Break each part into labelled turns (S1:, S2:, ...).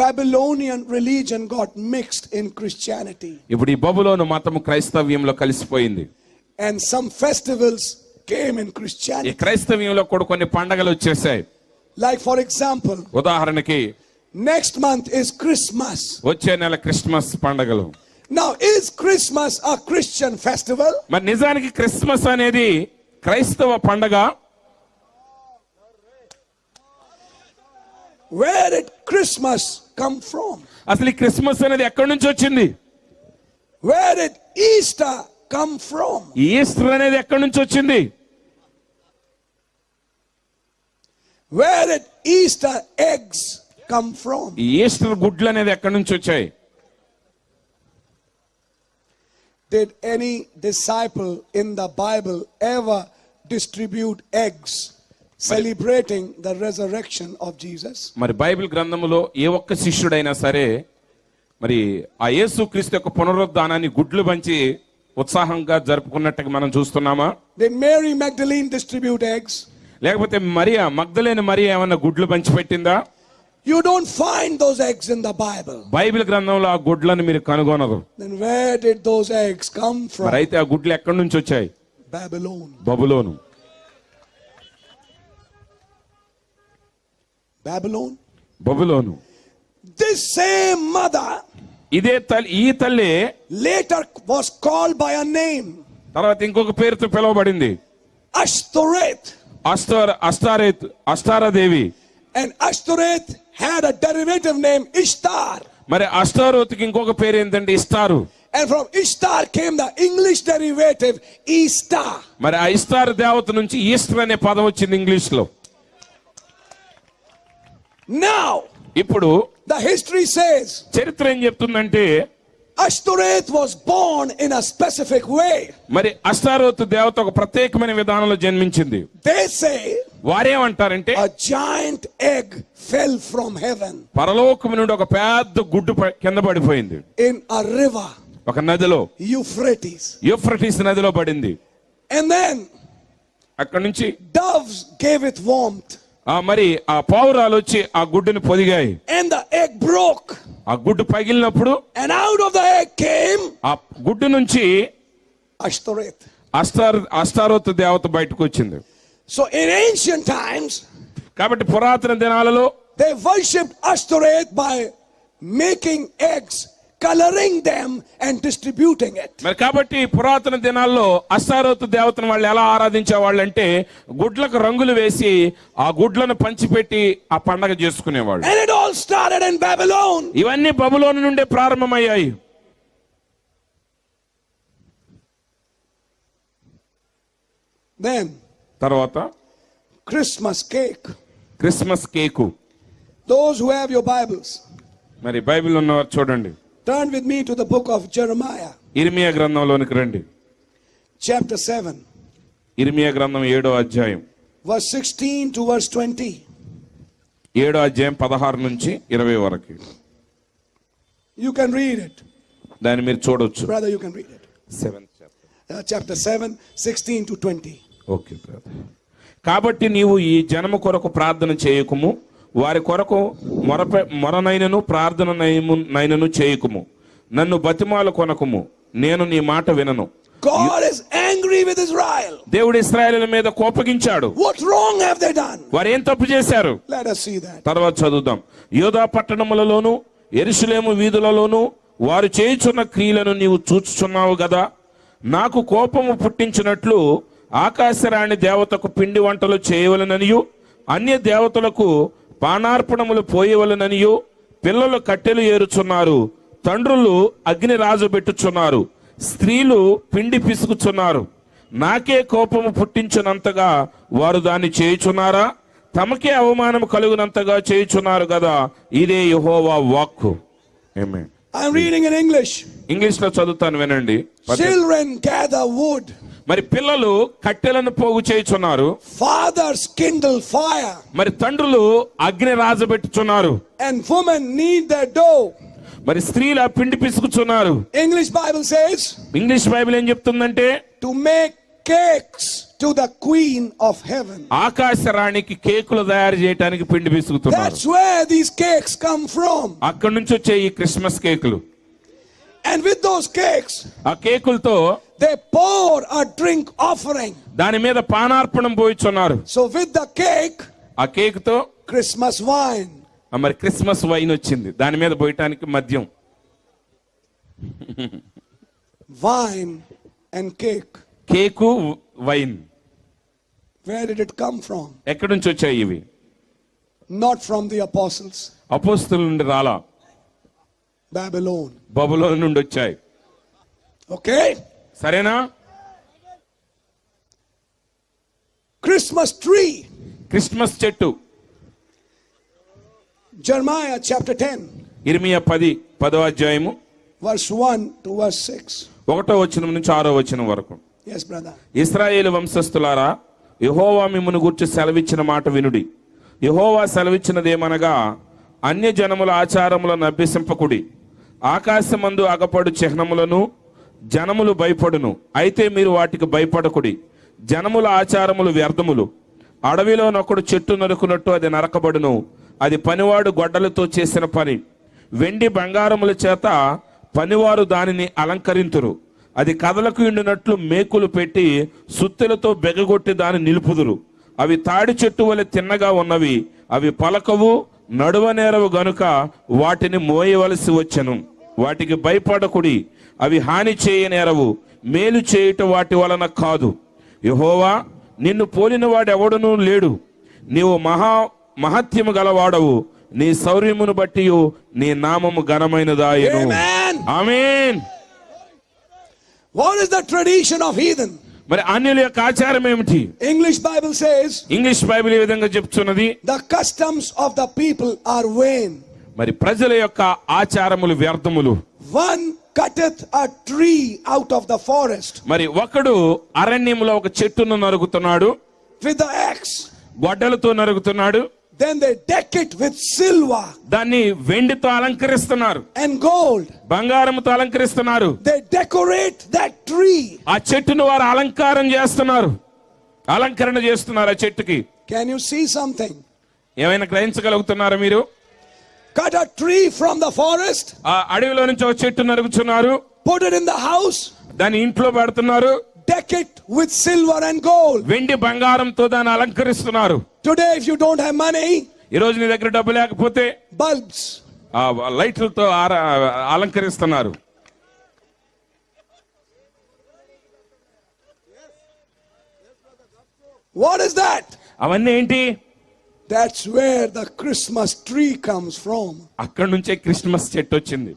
S1: Babylonian religion got mixed in Christianity.
S2: ఇప్పుడు ఈ బబులోను మతము క్రైస్తవ్యంలో కలిసిపోయింది
S1: And some festivals came in
S2: ఈ
S1: Christianity.
S2: క్రైస్తవ్యంలో కూడా కొన్ని పండగలు వచ్చేసాయి
S1: Like, for example,
S2: ఉదాహరణకి
S1: next month is Christmas.
S2: వచ్చే నెల క్రిస్మస్ పండగలు
S1: Now, is Christmas a Christian festival?
S2: మరి నిజానికి క్రిస్మస్ అనేది క్రైస్తవ పండగ
S1: Where did Christmas come from?
S2: అసలు ఈ క్రిస్మస్ అనేది ఎక్కడి నుంచి వచ్చింది
S1: Where did Easter come from?
S2: ఈ ఈస్టర్ అనేది ఎక్కడి నుంచి వచ్చింది
S1: Where did Easter eggs come from?
S2: ఈ ఈస్టర్ గుడ్లు అనేది ఎక్కడి నుంచి వచ్చాయి
S1: Did any disciple in the Bible ever distribute eggs celebrating the resurrection of Jesus?
S2: మరి బైబిల్ గ్రంథములో ఏ ఒక్క శిష్యుడైనా సరే మరి ఆ యేసు క్రీస్తు యొక్క పునరుద్ధానాన్ని గుడ్లు పంచి ఉత్సాహంగా జరుపుకున్నట్టుగా మనం చూస్తున్నామా
S1: Did Mary Magdalene distribute eggs?
S2: లేకపోతే మరియా మగ్ధలేని మరియా ఏమన్నా గుడ్లు పంచి పెట్టిందా
S1: You don't find those eggs in the Bible.
S2: Bible గ్రంథంలో ఆ గుడ్లను మీరు కనుగొనరు
S1: Then where did those eggs come
S2: మరి
S1: from?
S2: అయితే ఆ గుడ్లు ఎక్కడి నుంచి వచ్చాయి
S1: Babylon.
S2: బబులోను
S1: బాబిలోన్
S2: బబులోను.
S1: దిస్ సేమ్ మదర్
S2: ఇదే తల్లి ఈ తల్లి
S1: later was call by a name
S2: తర్వాత ఇంకొక పేరుతో పిలవబడింది.
S1: అష్టరేత్
S2: అస్తర్ అస్తారేత్ అస్తారాదేవి.
S1: And Ashtoreth had a derivative name Ishtar
S2: మరి అస్తారోత్కి ఇంకొక పేరు ఏంటంటే ఇస్తారు.
S1: And from Ishtar came the English derivative Easter
S2: మరి ఆ ఇస్తార్ దేవత నుంచి ఈస్టర్ అనే పదం వచ్చింది ఇంగ్లీష్
S1: Now,
S2: ఇప్పుడు
S1: the history says
S2: చరిత్ర ఏం చెప్తుందంటే
S1: Ashtoreth was born in a specific way.
S2: మరి అష్టారోత్ దేవత ఒక ప్రత్యేకమైన విధానంలో జన్మించింది
S1: They say
S2: వారేమంటారంటే
S1: a giant egg fell from heaven
S2: పరలోకము నుండి ఒక పెద్ద గుడ్డు కింద పడిపోయింది
S1: in a river,
S2: ఒక నదిలో
S1: Euphrates.
S2: యూఫ్రటీస్ నదిలో పడింది
S1: And then
S2: అక్కడ నుంచి
S1: doves gave it warmth.
S2: ఆ మరి ఆ పావురాలు వచ్చి ఆ గుడ్డుని పొదిగాయి.
S1: అండ్ ద ఎగ్ బ్రోక్
S2: ఆ గుడ్డు పగిలినప్పుడు
S1: and out of the egg came
S2: ఆ గుడ్డు నుంచి
S1: అష్టరేత్
S2: అస్తార్ అస్తారోత్ దేవత బయటకు వచ్చింది.
S1: సో ఇన్ ఏన్షియంట్ టైమ్స్
S2: కాబట్టి పురాతన దినాలలో
S1: they worship Ashtoreth by making eggs coloring them, and distributing it.
S2: మరి కాబట్టి పురాతన దినాల్లో అష్టారోత్ దేవతను వాళ్ళు ఎలా ఆరాధించే వాళ్ళంటే గుడ్లకు రంగులు వేసి ఆ గుడ్లను పంచిపెట్టి ఆ పండగ చేసుకునేవాళ్ళు
S1: And it all started in Babylon.
S2: ఇవన్నీ బబులోను నుండే ప్రారంభమయ్యాయి
S1: Then,
S2: తర్వాత
S1: Christmas cake.
S2: Christmas cake
S1: Those who have your Bibles,
S2: మరి బైబిల్ ఉన్నవారు చూడండి
S1: turn with me to the book of Jeremiah
S2: ఇర్మియా గ్రంథంలోనికి రండి.
S1: చాప్టర్ 7
S2: ఇర్మియా గ్రంథం 7వ అధ్యాయం.
S1: వర్స్ 16 టు వర్స్ 20
S2: 7వ అధ్యాయం 16 నుంచి 20 వరకు.
S1: యు కెన్ రీడ్ ఇట్
S2: దాన్ని మీరు చూడొచ్చు.
S1: Brother you can read it 7 chapter 7 16 to 20
S2: okay brother కాబట్టి నీవు ఈ జనము కొరకు ప్రార్థన చేయకుము. వారి కొరకు మొరప మొరనైనను ప్రార్థన నైనను చేయకుము. నన్ను బతిమాలు కొనకుము. నేను నీ మాట వినను.
S1: God is angry with Israel.
S2: దేవుడు ఇస్రాయేల్ మీద కోపగించాడు.
S1: What wrong have they done?
S2: వారు ఏం తప్పు చేశారు?
S1: Let us see that.
S2: తర్వాత చదువుదాం. యోధా పట్టణములలోను ఎరుసలేము వీధులలోను వారు చేయుచున్న క్రియలను నీవు చూచుచున్నావు కదా నాకు కోపము పుట్టించినట్లు ఆకాశరాణి దేవతకు పిండి వంటలు చేయవలననియు అన్య దేవతలకు పానార్పణములు పోయవలననియు పిల్లలు కట్టెలు ఏరుచున్నారు తండ్రులు అగ్ని రాజబెట్టుచున్నారు స్త్రీలు పిండి పిసుకుచున్నారు. నాకే కోపము పుట్టించినంతగా వారు దాన్ని చేయుచున్నారా? తమకే అవమానం కలుగునంతగా చేయుచున్నారు కదా ఇదే యెహోవా వాక్కు. Amen.
S1: I'm reading in English.
S2: ఇంగ్లీష్లో చదువుతాను వినండి.
S1: Children gather wood,
S2: మరి పిల్లలు కట్టెలను పోగు చేయుచున్నారు
S1: fathers kindle fire,
S2: మరి తండ్రులు అగ్ని రాజబెట్టుచున్నారు
S1: and women knead their dough.
S2: మరి స్త్రీలు ఆ పిండి పిసుకుచున్నారు
S1: English Bible says
S2: English Bible ఏం చెప్తుందంటే
S1: to make cakes to the queen of heaven.
S2: ఆకాశ రాణికి కేకులు తయారు చేయడానికి పిండి పిసుకుతున్నారు
S1: That's where these cakes come from.
S2: అక్కడి నుంచి వచ్చే ఈ క్రిస్మస్ కేకులు
S1: And with those cakes,
S2: ఆ కేకులతో
S1: they pour a drink offering.
S2: దాని మీద పానార్పణం పోయిచున్నారు
S1: So with the cake,
S2: ఆ కేకుతో
S1: Christmas wine.
S2: ఆ మరి క్రిస్మస్ వైన్ వచ్చింది దాని మీద పోయటానికి మద్యం
S1: Wine and cake.
S2: Cake wine
S1: Where did it come from?
S2: ఎక్కడి నుంచి వచ్చాయి ఇవి
S1: Not from the apostles.
S2: అపోస్తుల నుండి రాలా
S1: Babylon.
S2: బబులో నుండి వచ్చాయి
S1: Okay?
S2: సరేనా
S1: Christmas tree.
S2: క్రిస్మస్ చెట్టు
S1: Jeremiah chapter 10,
S2: ఇర్మియా పది పదో అధ్యాయము
S1: verse 1 to verse 6.
S2: ఒకటో వచనం నుంచి ఆరో వచనం వరకు. ఇస్రాయేలు వంశస్థులారా యహోవా మిమ్మను గుర్చి సెలవిచ్చిన మాట వినుడి యహోవా సెలవిచ్చినదేమనగా అన్య జనముల ఆచారములను అభ్యసింపకుడి ఆకాశమందు అగపడు చిహ్నములను జనములు భయపడును. అయితే మీరు వాటికి భయపడకుడి. జనముల ఆచారములు వ్యర్థములు. అడవిలోనొకడు చెట్టు నరుకున్నట్టు అది నరకబడును. అది పనివాడు గొడ్డలతో చేసిన పని. వెండి బంగారముల చేత పనివారు దానిని అలంకరింతురు. అది కథలకు ఎండినట్లు మేకులు పెట్టి సుత్తెలతో బెగగొట్టి దాన్ని నిలుపుదురు. అవి తాడి చెట్టు వలె తిన్నగా ఉన్నవి. అవి పలకవు నడువ నేరవు గనుక వాటిని మోయవలసి వచ్చెను. వాటికి భయపడకుడి. అవి హాని చేయనేరవు మేలు చేయుట వాటి వలన కాదు. యహోవా నిన్ను పోలిన వాడెవడునూ లేడు. నీవు మహా మహత్యము గలవాడవు. నీ శౌర్యమును బట్టి నీ నామము ఘనమైనదాయను. ఆమేన్.
S1: The tradition of heathen?
S2: మరి అన్యుల యొక్క ఆచారం ఏమిటి?
S1: English Bible says
S2: English Bible ఈ విధంగా చెప్తున్నది?
S1: the customs of the people are vain.
S2: మరి ప్రజల యొక్క ఆచారములు వ్యర్థములు
S1: One cutteth a tree out of the forest
S2: మరి ఒకడు అరణ్యంలో ఒక చెట్టును నరుగుతున్నాడు
S1: with the axe.
S2: గొడ్డలతో నరుగుతున్నాడు
S1: Then they deck it with silver
S2: దాన్ని వెండితో అలంకరిస్తున్నారు
S1: and gold.
S2: బంగారంతో అలంకరిస్తున్నారు
S1: They decorate that tree.
S2: ఆ చెట్టును వారు అలంకారం చేస్తున్నారు అలంకరణ చేస్తున్నారు ఆ చెట్టుకి
S1: Can you see something?
S2: ఏమైనా గ్రహించగలుగుతున్నారా మీరు
S1: Cut a tree from the forest,
S2: ఆ అడవిలో నుంచి ఒక చెట్టు నరుగుతున్నారు
S1: put it in the house,
S2: దాన్ని ఇంట్లో పెడుతున్నారు
S1: deck it with silver and gold.
S2: వెండి బంగారంతో దాన్ని అలంకరిస్తున్నారు
S1: Today, if you don't have money,
S2: ఈ రోజు నీ దగ్గర డబ్బు లేకపోతే
S1: bulbs.
S2: ఆ లైట్లతో అలంకరిస్తున్నారు
S1: What is that?
S2: అవన్నీ ఏంటి
S1: That's where the Christmas tree comes from.
S2: అక్కడి నుంచే క్రిస్మస్ చెట్టు వచ్చింది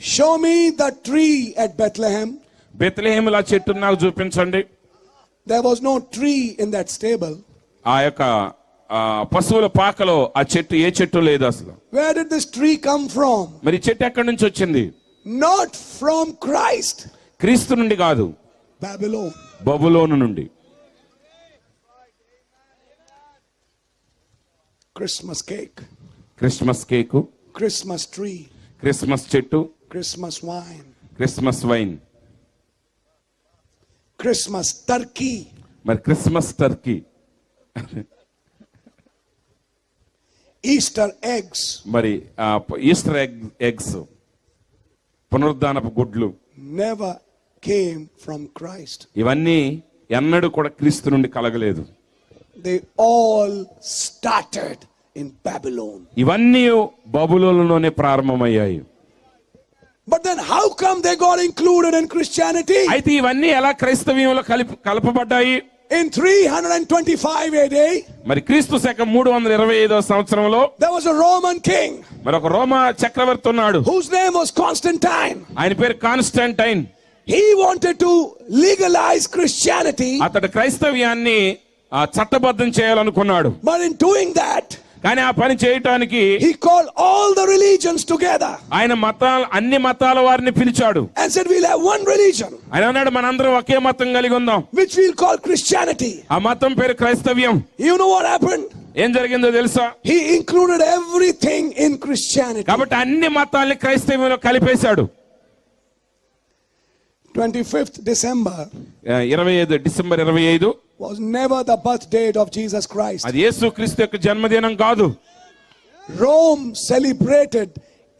S1: Show me the tree at Bethlehem.
S2: బెత్లహేముల చెట్టు నాకు చూపించండి
S1: There was no tree in that stable.
S2: ఆ యొక్క ఆ, పశువుల పాకలో ఆ చెట్టు ఏ చెట్టు లేదు అసలు
S1: Where did this tree come from?
S2: మరి చెట్టు ఎక్కడి నుంచి వచ్చింది
S1: Not from Christ.
S2: క్రీస్తు నుండి కాదు
S1: Babylon.
S2: బబులోను నుండి
S1: Christmas cake
S2: Christmas cake
S1: Christmas tree
S2: Christmas చెట్టు.
S1: Christmas wine
S2: Christmas wine
S1: Christmas turkey
S2: మరి క్రిస్మస్ టర్కీ
S1: ఈస్టర్ ఎగ్స్
S2: మరి ఈస్టర్ ఎగ్ ఎగ్స్ పునరుద్ధానపు గుడ్లు.
S1: నెవర్ కేమ్ ఫ్రమ్ క్రైస్ట్
S2: ఇవన్నీ ఎన్నడూ కూడా క్రీస్తు నుండి కలగలేదు.
S1: They all started in Babylon.
S2: ఇవన్నీ బబులోనులోనే ప్రారంభమయ్యాయి
S1: But then how come they got included in Christianity?
S2: అయితే ఇవన్నీ ఎలా క్రైస్తవ్యంలో కలిపి కలపబడ్డాయి
S1: In 325 AD,
S2: మరి క్రీస్తు శకం మూడు వందల ఇరవై ఐదో సంవత్సరంలో
S1: there was a Roman king
S2: మరి ఒక రోమా చక్రవర్తి ఉన్నాడు
S1: whose name was Constantine.
S2: ఆయన పేరు Constantine
S1: He wanted to legalize Christianity,
S2: అతడు క్రైస్తవ్యాన్ని చట్టబద్ధం చేయాలనుకున్నాడు
S1: but in doing that,
S2: కానీ ఆ పని చేయటానికి
S1: he called all the religions together
S2: ఆయన మతాల అన్ని మతాల వారిని పిలిచాడు
S1: and said, We'll have one religion,
S2: ఆయన అన్నాడు మనందరం ఒకే మతం కలిగి ఉందాం
S1: which we'll call Christianity.
S2: ఆ మతం పేరు క్రైస్తవ్యం
S1: You know what happened?
S2: ఏం జరిగిందో తెలుసా
S1: He included everything in Christianity.
S2: కాబట్టి అన్ని మతాల్ని క్రైస్తవ్యంలో కలిపేశాడు
S1: 25th December
S2: ఇరవై ఐదు డిసెంబర్ ఇరవై ఐదు
S1: was never the birth date of Jesus Christ.
S2: అది యేసు క్రీస్తు యొక్క జన్మదినం కాదు
S1: Rome celebrated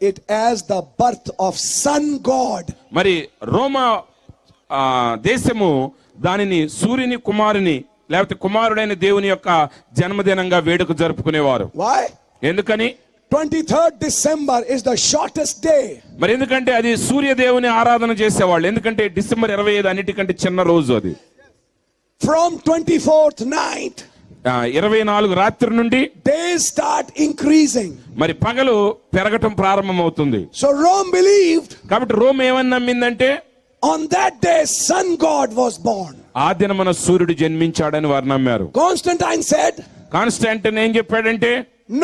S1: it as the birth of Sun God.
S2: మరి రోమా దేశము దానిని సూర్యుని కుమారుని లేకపోతే కుమారుడైన దేవుని యొక్క జన్మదినంగా వేడుక జరుపుకునేవారు
S1: Why? 23rd December is the shortest day.
S2: మరి ఎందుకంటే అది సూర్యదేవుని ఆరాధన చేసేవాళ్ళు ఎందుకంటే డిసెంబర్ ఇరవై ఐదు అన్నిటికంటే చిన్న రోజు అది
S1: From 24th night,
S2: ఆ, ఇరవై నాలుగు రాత్రి నుండి
S1: days start increasing.
S2: మరి పగలు పెరగటం ప్రారంభమవుతుంది
S1: So Rome believed
S2: కాబట్టి రోమ్ ఏమని నమ్మిందంటే
S1: on that day Sun God was born.
S2: ఆ దినమున సూర్యుడు జన్మించాడని వారు నమ్మారు
S1: Constantine said,
S2: కాన్స్టాంటిన్ ఏం చెప్పాడంటే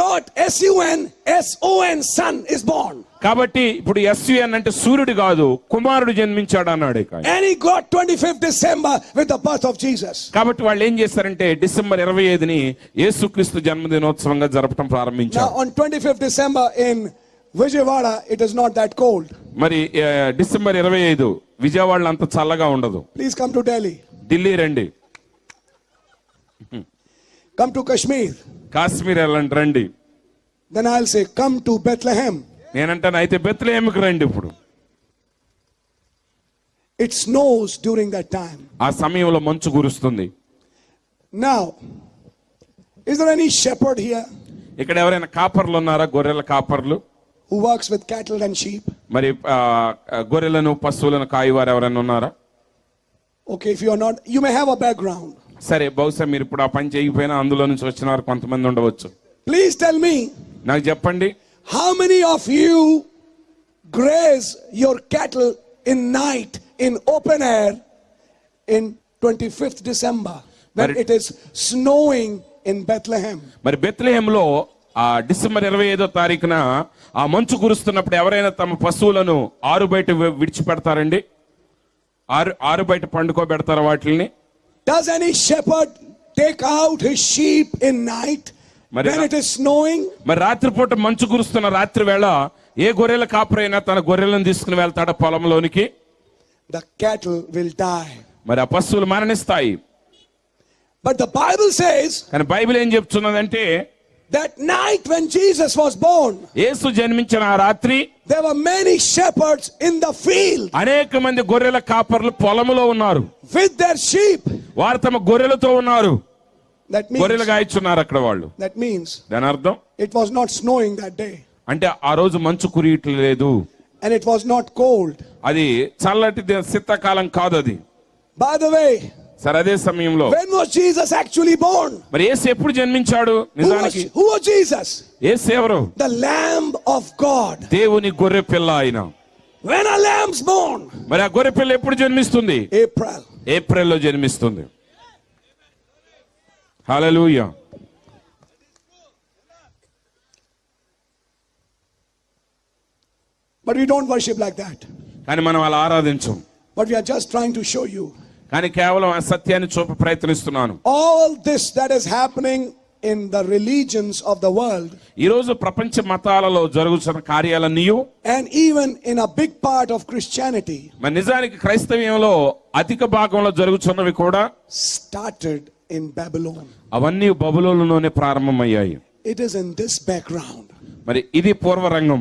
S1: not S U N S O N son is born
S2: కాబట్టి ఇప్పుడు ఎస్యున్ అంటే సూర్యుడు కాదు కుమారుడు జన్మించాడు అన్నాడు
S1: any got twenty fifth December with the birth of Jesus
S2: కాబట్టి వాళ్ళు ఏం చేస్తారంటే డిసెంబర్ ఇరవై ఐదుని యేసుక్రీస్తు జన్మదినోత్సవంగా జరపడం ప్రారంభించారు.
S1: On twenty fifth December in Vijayawada it is not that cold
S2: మరి డిసెంబర్ ఇరవై ఐదు విజయవాడ అంత చల్లగా ఉండదు.
S1: Please come to Delhi
S2: Delhi రండి.
S1: కమ్ టు కాశ్మీర్
S2: కాశ్మీర్ వెళ్ళండి రండి.
S1: Then I'll say come to Bethlehem
S2: నేనంటాను అయితే బెత్లహేమ్కి రండి ఇప్పుడు.
S1: It snows during that time
S2: ఆ సమయంలో మంచు కురుస్తుంది.
S1: Now is there any shepherd here
S2: ఇక్కడ ఎవరైనా కాపర్లు ఉన్నారా? గొర్రెల కాపర్లు?
S1: Who works with cattle and sheep
S2: మరి గొర్రెలను పశువులను కాయవారు ఎవరైనా ఉన్నారా?
S1: Okay if you are not you may have a background
S2: సరే బహుశా మీరు ఇప్పుడు ఆ పని చేయకపోయినా అందులో నుంచి వచ్చిన వారు కొంతమంది ఉండవచ్చు.
S1: Please tell me,
S2: నాకు చెప్పండి.
S1: many of you graze your cattle in night in open air in 25th December when
S2: But it-
S1: it is snowing in Bethlehem?
S2: మరి బెత్లహేంలో ఆ డిసెంబర్ ఇరవై ఐదో తారీఖున ఆ మంచు కురుస్తున్నప్పుడు ఎవరైనా తమ పశువులను ఆరు బయట విడిచిపెడతారండి? ఆరు ఆరు బయట పండుకోబెడతారా వాటిని
S1: Does any shepherd take out his sheep in night when it is snowing?
S2: మరి రాత్రిపూట మంచు కురుస్తున్న రాత్రి వేళ ఏ గొర్రెల కాపురైనా తన గొర్రెలను తీసుకుని వెళ్తాడ పొలంలోనికి?
S1: ద క్యాటిల్ విల్ డై
S2: మరి ఆ పశువులు మరణిస్తాయి.
S1: బట్ ద బైబిల్ సేస్
S2: కానీ బైబిల్ ఏం చెప్తున్నదంటే
S1: that night when Jesus was born
S2: యేసు జన్మించిన ఆ రాత్రి
S1: there were many shepherds in the field
S2: అనేక మంది గొర్రెల కాపర్లు పొలములో ఉన్నారు
S1: with their sheep.
S2: వారు తమ గొర్రెలతో ఉన్నారు
S1: That means,
S2: గొర్రెలు గాయచున్నారు అక్కడ వాళ్ళు
S1: that means
S2: దాని అర్థం
S1: it was not snowing that day
S2: అంటే ఆ రోజు మంచు కురియట్లేదు
S1: and it was not cold.
S2: అది చల్లటి శీతాకాలం కాదు అది
S1: By the way,
S2: సరే అదే సమయంలో
S1: when was Jesus actually born?
S2: మరి ఏసు ఎప్పుడు జన్మించాడు నిజానికి
S1: who was Jesus?
S2: ఏసు ఎవరు
S1: The Lamb of God.
S2: దేవుని గొర్రె పిల్ల ఆయన
S1: When a lamb's born?
S2: మరి ఆ గొర్రె పిల్ల ఎప్పుడు జన్మిస్తుంది
S1: April.
S2: ఏప్రిల్లో జన్మిస్తుంది హల్లెలూయా
S1: But we don't worship like that.
S2: కానీ మనం అలా ఆరాధించం
S1: But we are just trying to show you
S2: కానీ కేవలం ఆ సత్యాన్ని చూప ప్రయత్నిస్తున్నాను
S1: all this that is happening in the religions of the world
S2: ఈ రోజు ప్రపంచ మతాలలో జరుగుతున్న కార్యాలన్నీ
S1: and even in a big part of Christianity
S2: మరి నిజానికి క్రైస్తవ్యంలో అధిక భాగంలో జరుగుతున్నవి కూడా
S1: started in Babylon.
S2: అవన్నీ బబులోనులోనే ప్రారంభమయ్యాయి
S1: It is in this background
S2: మరి ఇది పూర్వరంగం